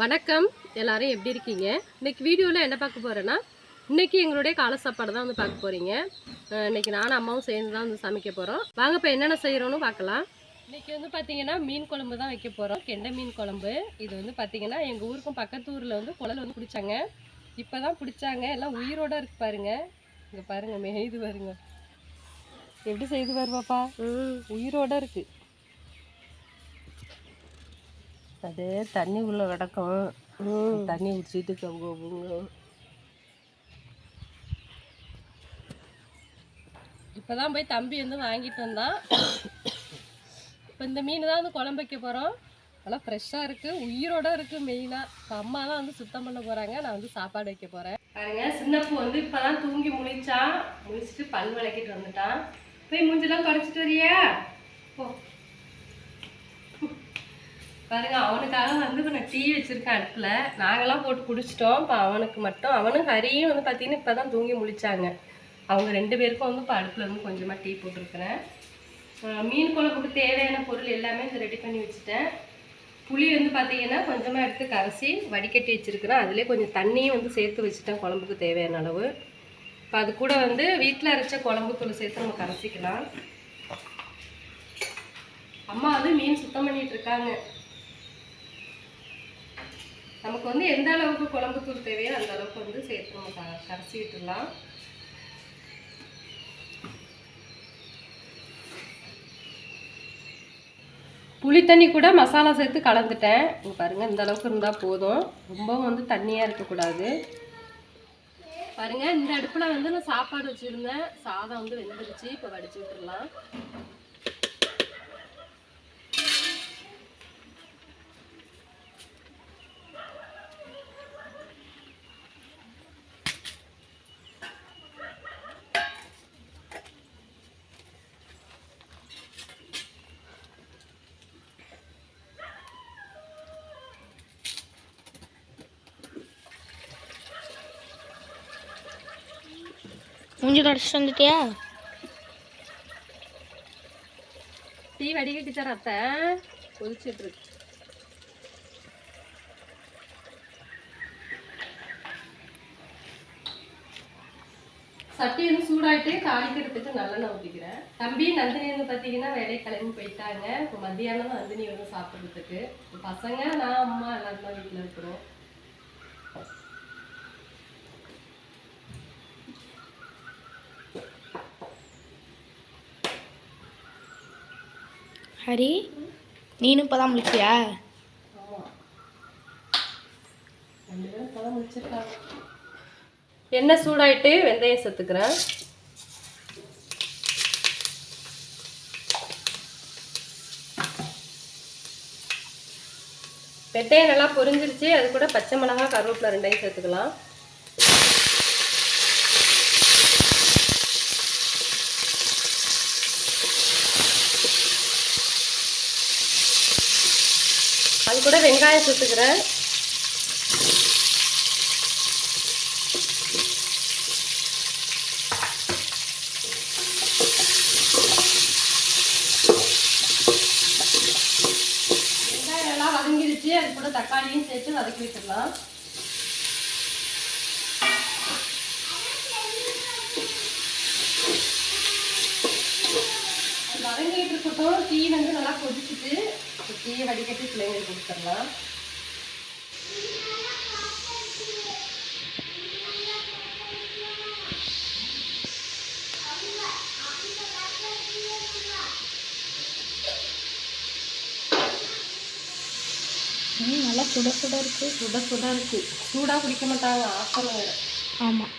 வணக்கம். எல்லாரும் எப்படி இருக்கீங்க? இன்னைக்கு வீடியோவில் என்ன பார்க்க போகிறேன்னா இன்னைக்கு எங்களுடைய காலை சாப்பாடு தான் வந்து பார்க்க போகிறீங்க இன்னைக்கு நானும் அம்மாவும் சேர்ந்து தான் வந்து சமைக்க போகிறோம் வாங்க இப்போ என்னென்ன செய்கிறோன்னு பார்க்கலாம். இன்னைக்கு வந்து பார்த்தீங்கன்னா மீன் குழம்பு தான் வைக்க போகிறோம் கெண்டை மீன் குழம்பு. இது வந்து பார்த்தீங்கன்னா எங்கள் ஊருக்கும் பக்கத்து ஊரில் வந்து குழல் வந்து பிடிச்சாங்க. இப்போ தான் பிடிச்சாங்க. எல்லாம் உயிரோட இருக்கு பாருங்க. இங்கே பாருங்க மெய்து பாருங்க. எப்படி செய்து வருவாப்பா உயிரோட இருக்கு. அது தண்ணி உள்ள கிடக்கும். தண்ணி குடிச்சிட்டு கவுங்க. இப்போதான் போய் தம்பி வந்து வாங்கிட்டு வந்தான். இப்போ இந்த மீன் தான் வந்து குழம்பு வைக்க போகிறோம் நல்லா ஃப்ரெஷ்ஷாக இருக்குது உயிரோட இருக்குது மெயினாக இப்போ அம்மா தான் வந்து சுத்தம் பண்ண போகிறாங்க நான் வந்து சாப்பாடு வைக்க போகிறேன் பாருங்க சின்னப்பு வந்து இப்போ தான் தூங்கி முழிச்சான். முழிச்சிட்டு பல் விளக்கிட்டு வந்துட்டான். போய் மூஞ்செல்லாம் தொடச்சிட்டு வரியா? போ. பாருங்க அவனுக்காக வந்து இப்போ நான் டீ வச்சிருக்கேன் அடுப்பில். நாங்களாம் போட்டு குடிச்சிட்டோம். இப்போ அவனுக்கு மட்டும் அவனும் ஹரியும் வந்து பார்த்தீங்கன்னா இப்போ தான் தூங்கி முழிச்சாங்க. அவங்க ரெண்டு பேருக்கும் வந்து இப்போ அடுப்பில் வந்து கொஞ்சமாக டீ போட்டிருக்கிறேன். மீன் குழம்புக்கு தேவையான பொருள் எல்லாமே இந்த ரெடி பண்ணி வச்சுட்டேன். புளி வந்து பார்த்தீங்கன்னா கொஞ்சமாக எடுத்து கரைச்சி வடிகட்டி வச்சுருக்கிறேன். அதிலே கொஞ்சம் தண்ணியும் வந்து சேர்த்து வச்சுட்டேன் குழம்புக்கு தேவையான அளவு. இப்போ அது கூட வந்து வீட்டில் அரைச்ச குழம்பு தூள் சேர்த்து நம்ம கரைச்சிக்கலாம். அம்மா வந்து மீன் சுத்தம் பண்ணிகிட்ருக்காங்க இருக்காங்க. நமக்கு வந்து எந்த அளவுக்கு குழம்பு தூள் தேவையோ அந்த அளவுக்கு வந்து சேர்த்து நம்ம க- கரைச்சி விட்டுடலாம். புளி தண்ணி கூட மசாலா சேர்த்து கலந்துட்டேன். இங்க பாருங்க இந்த அளவுக்கு இருந்தால் போதும். ரொம்பவும் வந்து தண்ணியாக இருக்கக்கூடாது. பாருங்க இந்த அடுப்பில் வந்து நான் சாப்பாடு வச்சுருந்தேன். சாதம் வந்து வெந்துடுச்சு. இப்போ வடிச்சு விட்டுடலாம். மூஞ்சி தொடச்சிட்டு வந்துட்டியா? டீ வடிகட்டி தர அத்தை. கொதிச்சிட்டு இருக்கு. சட்டி வந்து சூடாயிட்டு காய்க்கிறதுக்கு நல்லெண்ணெய் ஊற்றிக்கிறேன் தம்பி நந்தினி வந்து பார்த்தீங்கன்னா வேலையை கிளம்பி போயிட்டாங்க. இப்போ மத்தியானம் நந்தினி வந்து சாப்பிட்றதுக்கு. பசங்க நான் அம்மா எல்லாருமே வீட்டில் இருக்கிறோம். ஹரி நீனும் இப்போ தான் முடிச்சியா ஆமாம் எண்ணெய் சூடாயிட்டு வெந்தயம் சேர்த்துக்கிறேன் வெந்தயம் நல்லா பொரிஞ்சிருச்சு அது கூட பச்சை மிளகாய் கருவேப்பிலை ரெண்டையும் சேர்த்துக்கலாம். கூட வெங்காயம் சேர்த்துக்கிறேன் வெங்காயம் நல்லா வதங்கிடுச்சு. அது கூட தக்காளியும் சேர்த்து வதக்கி விட்டுடலாம் வதங்கிட்டு இருக்கட்டும். டீ வந்து நல்லா கொதிச்சுட்டு டீயை வடிகட்டி பிள்ளைங்களுக்கு கொடுத்துடலாம். நல்லா சுட சுட இருக்கு. சுட சுட இருக்கு. சூடா குடிக்க மாட்டாங்க வேற. ஆமாம்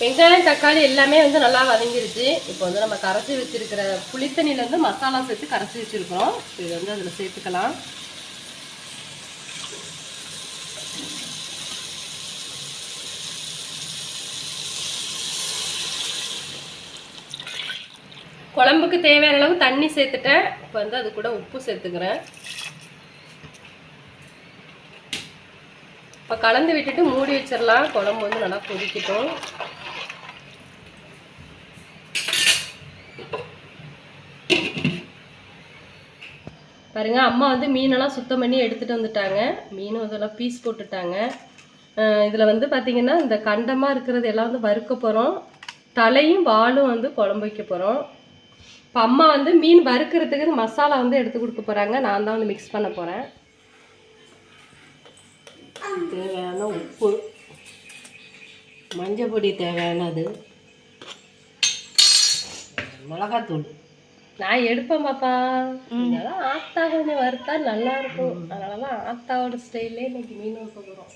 வெங்காயம் தக்காளி எல்லாமே வந்து நல்லா வதங்கிருச்சு. இப்போ வந்து நம்ம கரைச்சி வச்சிருக்கிற புளித்தண்ணில வந்து மசாலா சேர்த்து கரைச்சி வச்சிருக்கிறோம். இது வந்து அதில் சேர்த்துக்கலாம். குழம்புக்கு தேவையான அளவு தண்ணி சேர்த்துட்டேன். இப்போ வந்து அது கூட உப்பு சேர்த்துக்கிறேன். இப்போ கலந்து விட்டுட்டு மூடி வச்சிடலாம். குழம்பு வந்து நல்லா கொதிக்கட்டும். பாருங்கள் அம்மா வந்து மீனெல்லாம் சுத்தம் பண்ணி எடுத்துகிட்டு வந்துட்டாங்க. மீனும் இதெல்லாம் பீஸ் போட்டுட்டாங்க. இதில் வந்து பார்த்தீங்கன்னா இந்த கண்டமாக இருக்கிறது எல்லாம் வந்து வறுக்க போகிறோம் தலையும் வாலும் வந்து குழம்பு வைக்க போகிறோம் இப்போ அம்மா வந்து மீன் வறுக்கிறதுக்கு மசாலா வந்து எடுத்து கொடுக்க போகிறாங்க நான் தான் வந்து மிக்ஸ் பண்ண போகிறேன் தேவையான உப்பு. மஞ்சள் பொடி தேவையானது. மிளகாத்தூள். நான் எடுப்பேன் பாப்பா. இதெல்லாம் ஆத்தா கொஞ்சம் வறுத்தா நல்லா இருக்கும். அதனால தான் ஆத்தாவோட ஸ்டைல்லே இன்னைக்கு மீன் வைக்க போகிறோம்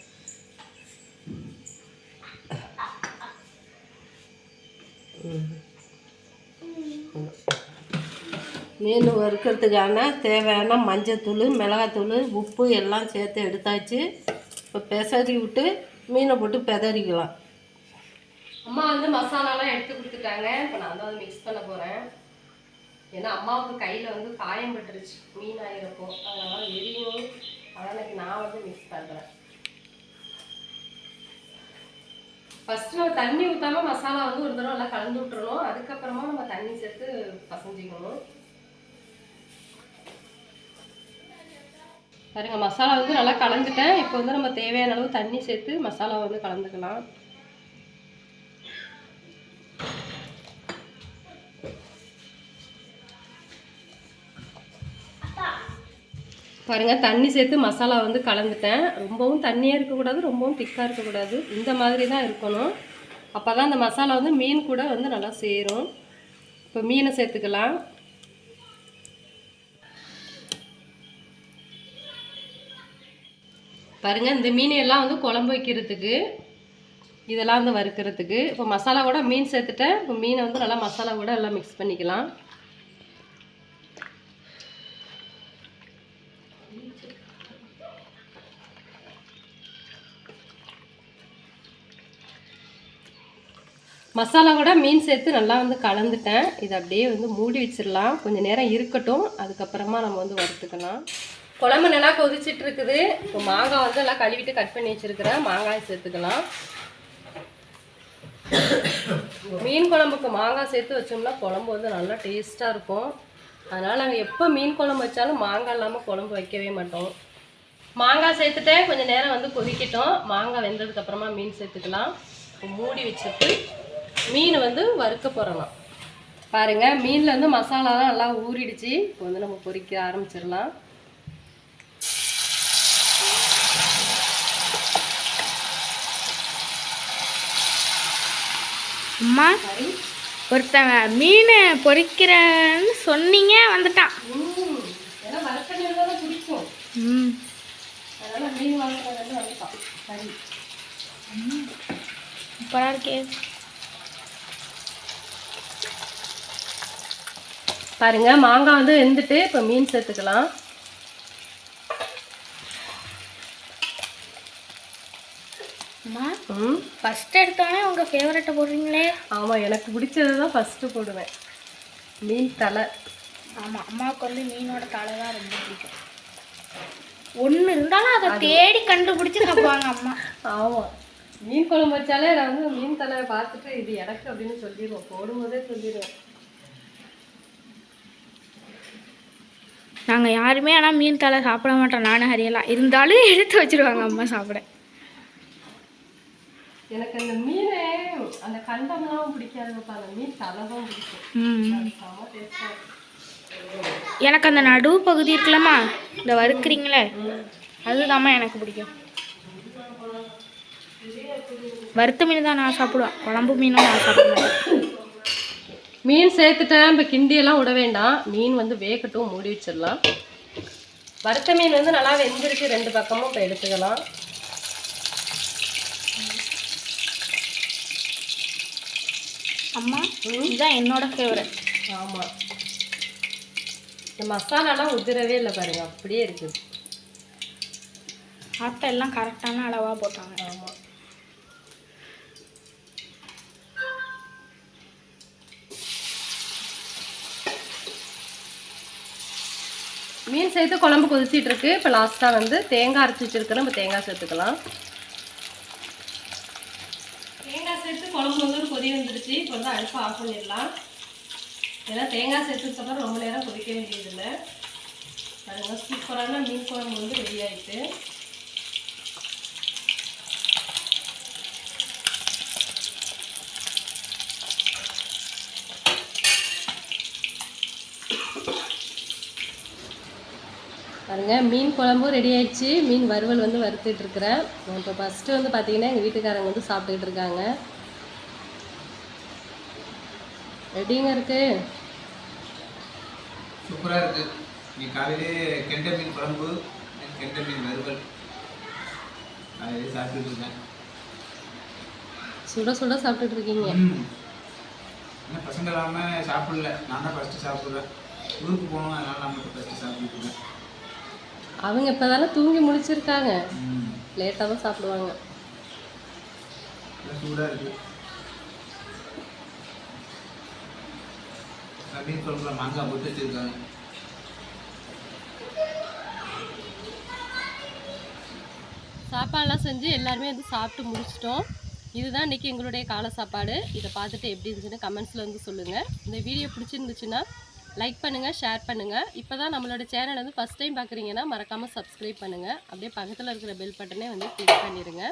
மீன் வறுக்கிறதுக்கான தேவையான மஞ்சத்தூள் மிளகாத்தூள் உப்பு எல்லாம் சேர்த்து எடுத்தாச்சு. இப்போ பெசரி விட்டு மீனை போட்டு பெதறிக்கலாம். அம்மா வந்து மசாலாலாம் எடுத்து கொடுத்துட்டாங்க. இப்போ நான் தான் வந்து மிக்ஸ் பண்ண போகிறேன் ஏன்னா அம்மாவுக்கு கையில் வந்து காயம் பட்டுருச்சு. மீன் ஆயிரப்போ. அதனால எரியும் அதனால் நான் வந்து மிக்ஸ் பண்ணுறேன் ஃபஸ்ட்டு நம்ம தண்ணி ஊற்றாமல் மசாலா வந்து ஒரு தடவை நல்லா கலந்து விட்டுறணும். அதுக்கப்புறமா நம்ம தண்ணி சேர்த்து பசஞ்சிக்கணும். பாருங்க மசாலா வந்து நல்லா கலந்துட்டேன். இப்போ வந்து நம்ம தேவையான அளவு தண்ணி சேர்த்து மசாலா வந்து கலந்துக்கலாம். பாருங்க தண்ணி சேர்த்து மசாலா வந்து கலந்துட்டேன். ரொம்பவும் தண்ணியாக இருக்கக்கூடாது ரொம்பவும் திக்காக இருக்கக்கூடாது. இந்த மாதிரி தான் இருக்கணும். அப்போ தான் அந்த மசாலா வந்து மீன் கூட வந்து நல்லா சேரும். இப்போ மீனை சேர்த்துக்கலாம். பாருங்கள் இந்த மீனையெல்லாம் வந்து குழம்பு வைக்கிறதுக்கு இதெல்லாம் வந்து வறுக்கிறதுக்கு. இப்போ மசாலா கூட மீன் சேர்த்துட்டேன். இப்போ மீனை வந்து நல்லா மசாலா கூட எல்லாம் மிக்ஸ் பண்ணிக்கலாம். மசாலா கூட மீன் சேர்த்து நல்லா வந்து கலந்துட்டேன். இதை அப்படியே வந்து மூடி வச்சிடலாம். கொஞ்சம் நேரம் இருக்கட்டும். அதுக்கப்புறமா நம்ம வந்து வறுத்துக்கலாம். குழம்பு நல்லா கொதிச்சிட்டு இருக்குது. இப்போ மாங்காய் வந்து எல்லாம் கழுவிட்டு கட் பண்ணி வச்சிருக்கிறேன். மாங்காய் சேர்த்துக்கலாம். மீன் குழம்புக்கு மாங்காய் சேர்த்து வச்சோம்னா குழம்பு வந்து நல்லா டேஸ்ட்டாக இருக்கும். அதனால் நாங்கள் எப்போ மீன் குழம்பு வச்சாலும் மாங்காய் இல்லாமல் குழம்பு வைக்கவே மாட்டோம். மாங்காய் சேர்த்துட்டேன். கொஞ்சம் நேரம் வந்து கொதிக்கட்டும். மாங்காய் வெந்ததுக்கப்புறமா மீன் சேர்த்துக்கலாம். மூடி வச்சுட்டு மீன் வந்து வறுக்க போகிறோம் பாருங்க மீனில் வந்து மசாலாலாம் நல்லா ஊறிடுச்சு. இப்போ வந்து நம்ம பொரிக்க ஆரம்பிச்சிடலாம். அம்மா ஒருத்தன் மீன் பொரிக்கிறேன்னு சொன்னீங்க வந்துட்டான். ம் ஏன்னா வறுத்த மீன் தான் பிடிக்கும் ம் அதனால் மீன் வறுக்கிறது வந்துட்டான் சரி சூப்பராக இருக்கே பாருங்க மாங்காய் வந்து வெந்துட்டு இப்போ மீன் சேர்த்துக்கலாம். ம்? ஃபஸ்ட் எடுத்தோடனே உங்கள் ஃபேவரட்டை போடுறீங்களே? ஆமாம் எனக்கு பிடிச்சது தான் ஃபஸ்ட்டு போடுவேன். மீன் தலை. ஆமாம் அம்மாவுக்கு வந்து மீனோட தலை தான் ரொம்ப பிடிக்கும். ஒன்று இருந்தாலும் அதை தேடி கண்டுபிடிச்சி சாப்பிடுவாங்க அம்மா. ஆமாம் மீன் குழம்பு வச்சாலே நான் வந்து மீன் தலையை பார்த்துட்டு இது எனக்கு அப்படின்னு சொல்லிடுவோம். போடும்போதே சொல்லிடுவேன் நாங்கள் யாருமே ஆனால் மீன் தலை சாப்பிட மாட்டோம். நானும் ஹரியெல்லாம் இருந்தாலும் எடுத்து வச்சிருவாங்க அம்மா சாப்பிட. எனக்கு அந்த மீன் அந்த கண்டம்லாம் பிடிக்காதுப்பா அந்த மீன் தலை தான் பிடிக்கும். எனக்கு அந்த நடுவு பகுதி இருக்குல்லம்மா. இந்த வறுக்குறீங்களே. அதுதாம்மா எனக்கு பிடிக்கும். வறுத்த மீன் தான் நான் சாப்பிடுவேன். குழம்பு மீனும் நான் சாப்பிடுவேன். மீன் சேர்த்துட்டேன். இப்போ கிண்டியெல்லாம் விட வேண்டாம். மீன் வந்து வேகட்டும் மூடி வச்சிடலாம். வறுத்த மீன் வந்து நல்லா வெந்திருக்கு. ரெண்டு பக்கமும் இப்போ எடுத்துக்கலாம். அம்மா இதுதான் என்னோட ஃபேவரட் ஆமாம் இந்த மசாலாலாம் உதிரவே இல்லை பாருங்க. அப்படியே இருக்குது ஆட்டை எல்லாம் கரெக்டான அளவாக போட்டாங்க. ஆமாம் மீன் சேர்த்து குழம்பு கொதிச்சிட்டு இருக்கு இப்போ லாஸ்ட்டாக வந்து தேங்காய் அரைச்சி வச்சிருக்கிறோம் நம்ம தேங்காய் சேர்த்துக்கலாம். தேங்காய் சேர்த்து குழம்பு வந்து ஒரு கொதி வந்துருச்சு. இப்போ வந்து அடுப்பு ஆஃப் பண்ணிடலாம். ஏன்னா தேங்காய் சேர்த்துக்கப்புறம் ரொம்ப நேரம் கொதிக்க வேண்டியதில்லை. பாருங்க சூப்பரான மீன் குழம்பு வந்து ரெடி ஆயிட்டு. பாருங்க மீன் குழம்பும் ரெடி ஆயிடுச்சு. மீன் வறுவல் வந்து வறுத்துட்டு இருக்கிறேன். இப்போ ஃபஸ்ட்டு வந்து பார்த்தீங்கன்னா எங்கள் வீட்டுக்காரங்க வந்து சாப்பிட்டுக்கிட்டு இருக்காங்க. எப்படிங்க இருக்கு. சூப்பராக இருக்கு. நீ காலையிலே கெண்டை மீன் குழம்பு கெண்டை மீன் வறுவல். காலையிலே சாப்பிட்டுட்டு இருக்கேன். சுட சுட சாப்பிட்டுட்டு இருக்கீங்க. இன்னும் பசங்க இல்லாமல் சாப்பிடல. நான் தான் ஃபஸ்ட்டு சாப்பிட்றேன் ஊருக்கு போகணும் அதனால நான் மட்டும் ஃபஸ்ட்டு சாப்பிட்டுட்டு இருக்கேன். அவங்க இப்போ தூங்கி முழிச்சிருக்காங்க ம். லேட்டாக தான் சாப்பிடுவாங்க. சூடாக இருக்கு. நான் மீன் குழம்புல மாங்காய் போட்டு வச்சிருக்காங்க. சாப்பாடெல்லாம் செஞ்சு எல்லாருமே வந்து சாப்பிட்டு முடிச்சிட்டோம். இதுதான் இன்றைக்கி எங்களுடைய காலை சாப்பாடு. இதை பார்த்துட்டு எப்படி இருந்துச்சுன்னு கமெண்ட்ஸில் வந்து சொல்லுங்கள் இந்த வீடியோ பிடிச்சிருந்துச்சுன்னா லைக் பண்ணுங்கள் ஷேர் பண்ணுங்கள் இப்போ தான் நம்மளோட சேனல் வந்து ஃபஸ்ட் டைம் பார்க்குறீங்கன்னா மறக்காமல் சப்ஸ்கிரைப் பண்ணுங்கள் அப்படியே பக்கத்தில் இருக்கிற பெல் பட்டனே வந்து கிளிக் பண்ணிடுங்க